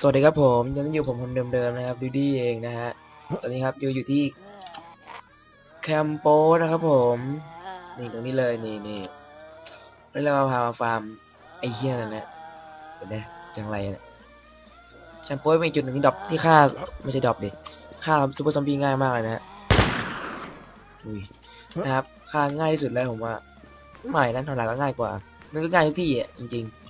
สวัสดีครับผมยังอยู่ผมคนเดิมๆนะครับดูดี้เองนะฮะตอนนี้ครับอยู่อยู่ที่แคมโปนะครับผมนี่ตรงนี้เลยนี่นี่แล้วเราพามาฟาร์มไอ้เหี้ยนั่นแหละเห็นไหมจังไรเนี่ยแคมโปเป็นจุดหนึ่งที่ดรอปที่ฆ่าไม่ใช่ดรอปดิฆ่าซูเปอร์ซอมบี้ง่ายมากเลยนะฮะอุ้ยนะครับฆ่าง่ายที่สุดแล้วผมว่าไม่นั้นทำลายก็ง่ายกว่า มันก็ง่ายทุกที่อะจริงๆ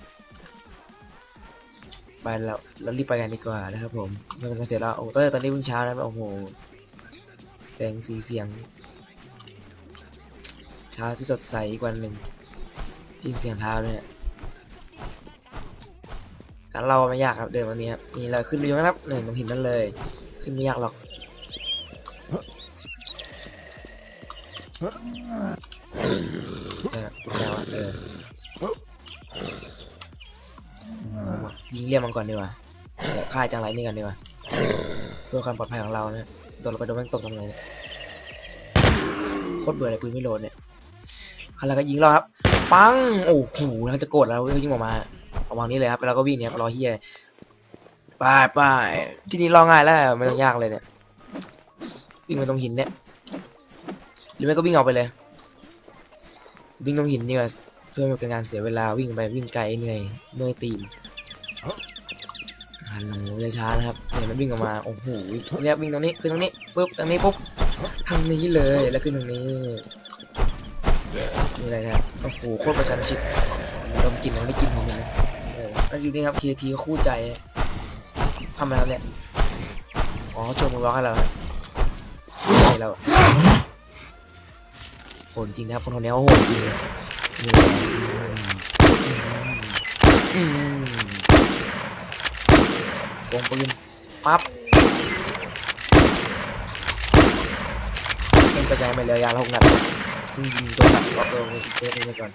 ไปเราเรารีบไปกันดีกว่านะครับผมไม่เป็นการเสียแล้วโอ้ตอนตอนนี้เพิ่งเช้านะโอ้โหแสงสีเสียง เช้าที่สดใสอีกวันหนึ่งยินเสียงเท้าเนี่ยการเราไม่ยากครับเดินวันนี้ครับนี่เราขึ้นไปอะนะครับเนี่ยตรงหินนั่นเลย ขึ้นไม่ยากหรอกเออแล้วเออ เลี่ยมมันก่อนดีกว่าเดี๋ยจังไรนี่ก่อนดีกว่าเพื่อความปลอดภัยของเราเนี่ยโดนเราไปโดนแม่งตกทำไงเนี่ยโคตรเบื่อเลยปืนไม่โหลดเนี่ยครั้งแรกก็ยิงเราครับ ปัง โอ้โหแล้วจะโกรธแล้วยิงออกมาเอาวางนี้เลยครับ แล้วก็วิ่งเนี่ยรอเฮียไปไปที่นี่รอง่ายแล้วไม่ต้องยากเลยเนี่ย วิ่งไปตรงหินเนี่ย หรือไม่ก็วิ่งออกไปเลย วิ่งตรงหินนี่ว่าเพื่อไม่เป็นการเสียเวลาวิ่งไปวิ่งไกลเหนื่อยเมื่อยตีน หันหลังเลยช้านะครับเห็นมันวิ่งออกมา โอ้โหเนี่ยวิ่งตรงนี้ขึ้นตรงนี้ปุ๊บตรงนี้ปุ๊บทางนี้เลยแล้วขึ้นตรงนี้นี่อะไรนะครับโอ้โหโคตรประชันชิดดมกลิ่นมันไม่กินผมเลยนะเออแล้วอยู่นี่ครับ KT คู่ใจทำอะไรครับเนี่ยอ๋อโชว์มือล็อกให้เราครับให้เราโหดจริงนะครับคนคนนี้เขาโหดจริงเลยนี่อืม วงปืนปั๊บเป็นกระจายไปเลยยาละหกนัดเพิ่งยิงตัวนัดรอบตัวไปอีกเซตนึงไปก่อน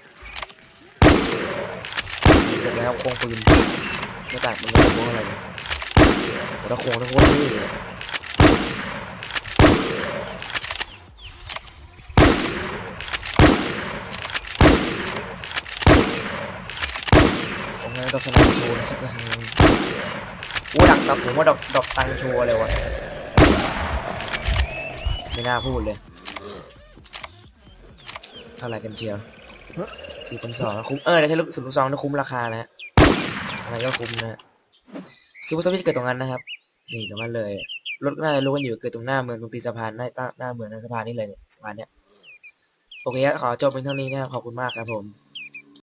เสร็จแล้วโคงปืนไม่แตกมันไม่ได้โคงอะไรเลยแต่ถ้าโค้งทั้งโค้งนี่ตรงนั้นต้องชนะโชว์นะครับ โอ้ดักดักผมว่าดอกดอกตังโชว์เลยวะไม่น่าพูดเลยเท่าไหร่กันเชียวสี่พันสองคุ้มเออเดี๋ยวใช้ลูกสุดลูกซองนะคุ้มราคานะฮะอะไรก็คุ้มนะซูเปอร์ซอมบี้จะเกิดตรงนั้นนะครับ นี่ตรงนั้นเลยรถน่าจะรู้กันอยู่เกิดตรงหน้าเมืองตรงตีสะพานหน้าหน้าเมืองหน้าสะพานนี่เลยเนี่ยสะพานเนี้ยโอเคครับขอจบเป็นเท่านี้นะครับขอบคุณมากครับผม